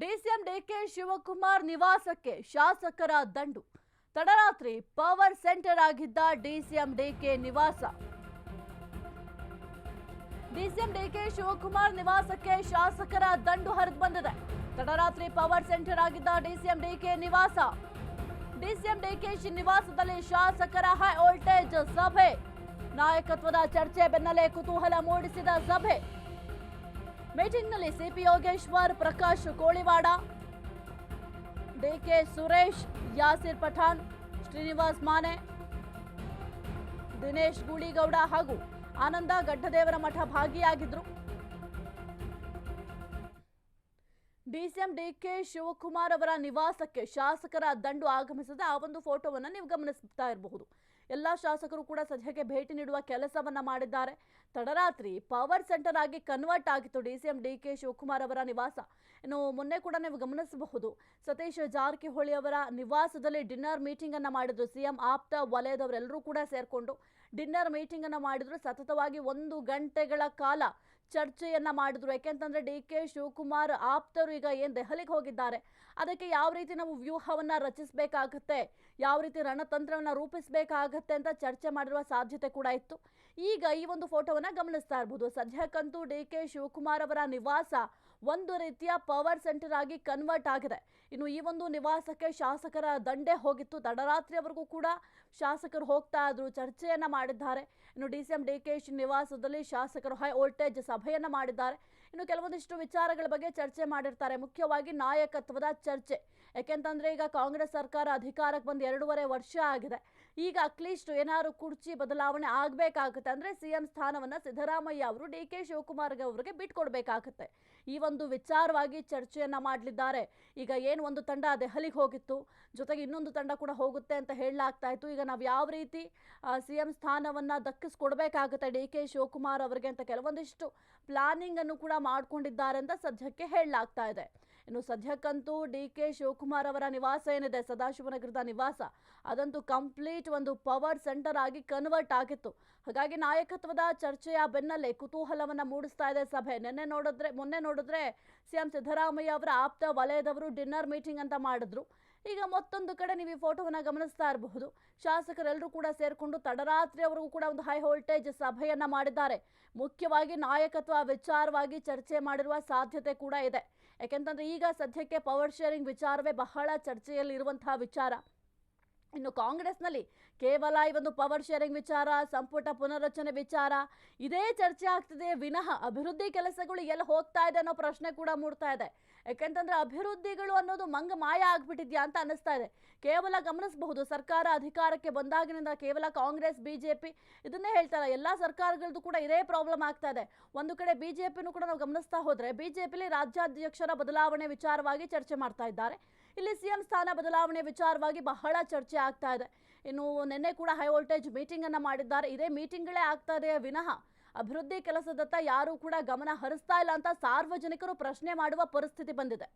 DCM DK Shivakumar ನಿವಾಸಕ್ಕೆ ಶಾಸಕರ ದಂಡು. ತಡರಾತ್ರಿ ಪವರ್ ಸೆಂಟರ್ ಆಗಿದ್ದ ಡಿಸಿಎಂ ಡಿಕೆ ನಿವಾಸ. ಡಿಸಿಎಂ ಡಿಕೆ ಶಿವಕುಮಾರ್ ನಿವಾಸಕ್ಕೆ ಶಾಸಕರ ದಂಡು ಹರಿದು ಬಂದಿದೆ. ತಡರಾತ್ರಿ ಪವರ್ ಸೆಂಟರ್ ಆಗಿದ್ದ ಡಿಸಿಎಂ ಡಿಕೆ ನಿವಾಸ. ಡಿಸಿಎಂ ಡಿಕೆ ನಿವಾಸದಲ್ಲಿ ಶಾಸಕರ ಹೈ ವೋಲ್ಟೇಜ್ ಸಭೆ. ನಾಯಕತ್ವದ ಚರ್ಚೆ ಬೆನ್ನಲ್ಲೇ ಕುತೂಹಲ ಮೂಡಿಸಿದ ಸಭೆ. ಮೀಟಿಂಗ್ನಲ್ಲಿ C P Yogeshwar, Prakash Koliwad, D K Suresh, Yasir Pathan, Srinivas Mane, Dinesh Gooligowda ಹಾಗೂ ಆನಂದ ಗಡ್ಡದೇವರ ಮಠ ಭಾಗಿಯಾಗಿದ್ರು. ಡಿಸಿಎಂ ಡಿಕೆ ಶಿವಕುಮಾರ್ ಅವರ ನಿವಾಸಕ್ಕೆ ಶಾಸಕರ ದಂಡು ಆಗಮಿಸಿದ ಆ ಒಂದು ಫೋಟೋವನ್ನು ನೀವು ಗಮನಿಸ್ತಾ ಇರಬಹುದು. ಎಲ್ಲ ಶಾಸಕರು ಕೂಡ ಸದ್ಯಕ್ಕೆ ಭೇಟಿ ನೀಡುವ ಕೆಲಸವನ್ನ ಮಾಡಿದ್ದಾರೆ. ತಡರಾತ್ರಿ ಪವರ್ ಸೆಂಟರ್ ಆಗಿ ಕನ್ವರ್ಟ್ ಆಗಿತ್ತು D C M D K Shivakumar ಅವರ ನಿವಾಸ. ಇನ್ನು ಮೊನ್ನೆ ಕೂಡ ನೀವು ಗಮನಿಸಬಹುದು. ಸತೀಶ್ ಜಾರಕಿಹೊಳಿ ಅವರ ನಿವಾಸದಲ್ಲಿ ಡಿನ್ನರ್ ಮೀಟಿಂಗ್ ಅನ್ನ ಮಾಡಿದ್ರು ಸಿಎಂ ಆಪ್ತ ವಲಯದವರೆಲ್ಲರೂ ಕೂಡ ಸೇರಿಕೊಂಡು. ಡಿನ್ನರ್ ಮೀಟಿಂಗ್ ಅನ್ನ ಮಾಡಿದ್ರು ಸತತವಾಗಿ ಒಂದು ಗಂಟೆಗಳ ಕಾಲ ಚರ್ಚೆಯನ್ನ ಮಾಡಿದ್ರು. ಯಾಕೆಂತಂದ್ರೆ ಡಿ ಕೆ ಶಿವಕುಮಾರ್ ಆಪ್ತರು ಈಗ ಏನ್ ದೆಹಲಿಗೆ ಹೋಗಿದ್ದಾರೆ. ಅದಕ್ಕೆ ಯಾವ ರೀತಿ ನಾವು ವ್ಯೂಹವನ್ನ ರಚಿಸಬೇಕಾಗತ್ತೆ, ಯಾವ ರೀತಿ ರಣತಂತ್ರವನ್ನ ರೂಪಿಸಬೇಕಾಗತ್ತೆ ಅಂತ ಚರ್ಚೆ ಮಾಡಿರುವ ಸಾಧ್ಯತೆ ಕೂಡ ಇತ್ತು. ಈಗ ಈ ಒಂದು ಫೋಟೋವನ್ನ ಗಮನಿಸ್ತಾ ಇರಬಹುದು ಸದ್ಯಕ್ಕಂತೂ ಡಿ ಕೆ ಶಿವಕುಮಾರ್ ಅವರ ನಿವಾಸ ಒಂದು ರೀತಿಯ ಪವರ್ ಸೆಂಟರ್ ಆಗಿ ಕನ್ವರ್ಟ್ ಆಗಿದೆ. ಇನ್ನು ಈ ಒಂದು ನಿವಾಸಕ್ಕೆ ಶಾಸಕರ ದಂಡೆ ಹೋಗಿತ್ತು. ತಡರಾತ್ರಿವರೆಗೂ ಕೂಡ ಶಾಸಕರು ಹೋಗ್ತಾ ಇದ್ರು, ಚರ್ಚೆಯನ್ನ ಮಾಡಿದ್ದಾರೆ. ಇನ್ನು D C M D K ನಿವಾಸದಲ್ಲಿ ಶಾಸಕರು ಹೈ ವೋಲ್ಟೇಜ್ ಸಭೆಯನ್ನ ಮಾಡಿದ್ದಾರೆ. ಇನ್ನು ಕೆಲವೊಂದಿಷ್ಟು ವಿಚಾರಗಳ ಬಗ್ಗೆ ಚರ್ಚೆ ಮಾಡಿರ್ತಾರೆ. ಮುಖ್ಯವಾಗಿ ನಾಯಕತ್ವದ ಚರ್ಚೆ. ಯಾಕೆಂತಂದ್ರೆ ಈಗ ಕಾಂಗ್ರೆಸ್ ಸರ್ಕಾರ ಅಧಿಕಾರಕ್ಕೆ ಬಂದು ಎರಡೂವರೆ ವರ್ಷ ಆಗಿದೆ. ಈಗ ಅಟ್ಲೀಸ್ಟ್ ಏನಾದ್ರು ಕುರ್ಚಿ ಬದಲಾವಣೆ ಆಗಬೇಕಾಗುತ್ತೆ ಅಂದ್ರೆ ಸಿಎಂ ಸ್ಥಾನವನ್ನ ಸಿದ್ದರಾಮಯ್ಯ ಅವರು, ಡಿ ಕೆ ಶಿವಕುಮಾರ್ ಅವರಿಗೆ ಬಿಟ್ಕೊಡ್ಬೇಕಾಗುತ್ತೆ ಈ ಒಂದು ವಿಚಾರವಾಗಿ ಚರ್ಚೆಯನ್ನ ಮಾಡಲಿದ್ದಾರೆ. ಈಗ ಏನು ಒಂದು ತಂಡ ದೆಹಲಿಗೆ ಹೋಗಿತ್ತು, ಜೊತೆಗೆ ಇನ್ನೊಂದು ತಂಡ ಕೂಡ ಹೋಗುತ್ತೆ ಅಂತ ಹೇಳಲಾಗ್ತಾ ಇತ್ತು. ಈಗ ನಾವು ಯಾವ ರೀತಿ ಸಿ ಎಂ ಸ್ಥಾನವನ್ನ ದಕ್ಕಿಸ್ಕೊಡ್ಬೇಕಾಗುತ್ತೆ ಡಿ ಕೆ ಶಿವಕುಮಾರ್ ಅವರಿಗೆ ಅಂತ ಕೆಲವೊಂದಿಷ್ಟು ಪ್ಲಾನಿಂಗ್ ಅನ್ನು ಕೂಡ ಮಾಡಿಕೊಂಡಿದ್ದಾರೆ ಅಂತ ಸದ್ಯಕ್ಕೆ ಹೇಳಲಾಗ್ತಾ ಇದೆ. ಇನ್ನು ಸದ್ಯಕ್ಕಂತೂ ಡಿ ಕೆ ಶಿವಕುಮಾರ್ ಅವರ ನಿವಾಸ ಏನಿದೆ, ಸದಾಶಿವನಗರದ ನಿವಾಸ, ಅದಂತೂ ಕಂಪ್ಲೀಟ್ ಒಂದು ಪವರ್ ಸೆಂಟರ್ ಆಗಿ ಕನ್ವರ್ಟ್ ಆಗಿತ್ತು. ಹಾಗಾಗಿ ನಾಯಕತ್ವದ ಚರ್ಚೆಯ ಬೆನ್ನಲ್ಲೇ ಕುತೂಹಲವನ್ನ ಮೂಡಿಸ್ತಾ ಇದೆ ಸಭೆ. ನಿನ್ನೆ ನೋಡಿದ್ರೆ, ಮೊನ್ನೆ ನೋಡಿದ್ರೆ ಸಿಎಂ ಸಿದ್ದರಾಮಯ್ಯ ಅವರ ಆಪ್ತ ವಲಯದವರು ಡಿನ್ನರ್ ಮೀಟಿಂಗ್ ಅಂತ ಮಾಡಿದ್ರು. ಈಗ ಮತ್ತೊಂದು ಕಡೆ ನೀವು ಈ ಫೋಟೋವನ್ನ ಗಮನಿಸ್ತಾ ಇರಬಹುದು. ಶಾಸಕರೆಲ್ಲರೂ ಕೂಡ ಸೇರ್ಕೊಂಡು ತಡರಾತ್ರಿಯವರೆಗೂ ಕೂಡ ಒಂದು ಹೈ ವೋಲ್ಟೇಜ್ ಸಭೆಯನ್ನ ಮಾಡಿದ್ದಾರೆ. ಮುಖ್ಯವಾಗಿ ನಾಯಕತ್ವ ವಿಚಾರವಾಗಿ ಚರ್ಚೆ ಮಾಡಿರುವ ಸಾಧ್ಯತೆ ಕೂಡ ಇದೆ. ಯಾಕೆಂತಂದ್ರೆ ಈಗ ಸದ್ಯಕ್ಕೆ ಪವರ್ ಶೇರಿಂಗ್ ವಿಚಾರವೇ ಬಹಳ ಚರ್ಚೆಯಲ್ಲಿ ಇರುವಂತಹ ವಿಚಾರ. ಇನ್ನು ಕಾಂಗ್ರೆಸ್ನಲ್ಲಿ ಕೇವಲ ಈ ಒಂದು ಪವರ್ ಶೇರಿಂಗ್ ವಿಚಾರ, ಸಂಪುಟ ಪುನರ್ರಚನೆ ವಿಚಾರ, ಇದೇ ಚರ್ಚೆ ಆಗ್ತಿದೆ. ವಿನಃ ಅಭಿವೃದ್ಧಿ ಕೆಲಸಗಳು ಎಲ್ಲಿ ಹೋಗ್ತಾ ಇದೆ ಅನ್ನೋ ಪ್ರಶ್ನೆ ಕೂಡ ಮೂಡ್ತಾ ಇದೆ. ಯಾಕೆಂತಂದ್ರೆ ಅಭಿವೃದ್ಧಿಗಳು ಅನ್ನೋದು ಮಂಗ ಮಾಯ ಆಗ್ಬಿಟ್ಟಿದ್ಯಾ ಅಂತ ಅನ್ನಿಸ್ತಾ ಇದೆ. ಕೇವಲ ಗಮನಿಸಬಹುದು, ಸರ್ಕಾರ ಅಧಿಕಾರಕ್ಕೆ ಬಂದಾಗಿನಿಂದ ಕೇವಲ ಕಾಂಗ್ರೆಸ್, ಬಿಜೆಪಿ ಇದನ್ನೇ ಹೇಳ್ತಾರೆ ಎಲ್ಲಾ ಸರ್ಕಾರಗಳದ್ದು ಕೂಡ ಇದೇ ಪ್ರಾಬ್ಲಮ್ ಆಗ್ತಾ ಇದೆ. ಒಂದು ಕಡೆ ಬಿಜೆಪಿನೂ ಕೂಡ ನಾವು ಗಮನಿಸ್ತಾ ಹೋದ್ರೆ ಬಿಜೆಪಿಲಿ ರಾಜ್ಯಾಧ್ಯಕ್ಷರ ಬದಲಾವಣೆ ವಿಚಾರವಾಗಿ ಚರ್ಚೆ ಮಾಡ್ತಾ ಇದ್ದಾರೆ. ಇಲ್ಲಿ ಸಿಎಂ ಸ್ಥಾನ ಬದಲಾವಣೆ ವಿಚಾರವಾಗಿ ಬಹಳ ಚರ್ಚೆ ಆಗ್ತಾ ಇದೆ. ಇನ್ನು ನಿನ್ನೆ ಕೂಡ ಹೈ ವೋಲ್ಟೇಜ್ ಮೀಟಿಂಗ್ ಅನ್ನ ಮಾಡಿದ್ದಾರೆ. ಇದೇ ಮೀಟಿಂಗ್ಗಳೇ ಆಗ್ತಾ ಇದೆ ವಿನಃ. ಅಭಿವೃದ್ಧಿ ಕೆಲಸದತ್ತ ಯಾರೂ ಕೂಡ ಗಮನ ಹರಿಸ್ತಾ ಇಲ್ಲ ಅಂತ ಸಾರ್ವಜನಿಕರು ಪ್ರಶ್ನೆ ಮಾಡುವ ಪರಿಸ್ಥಿತಿ ಬಂದಿದೆ.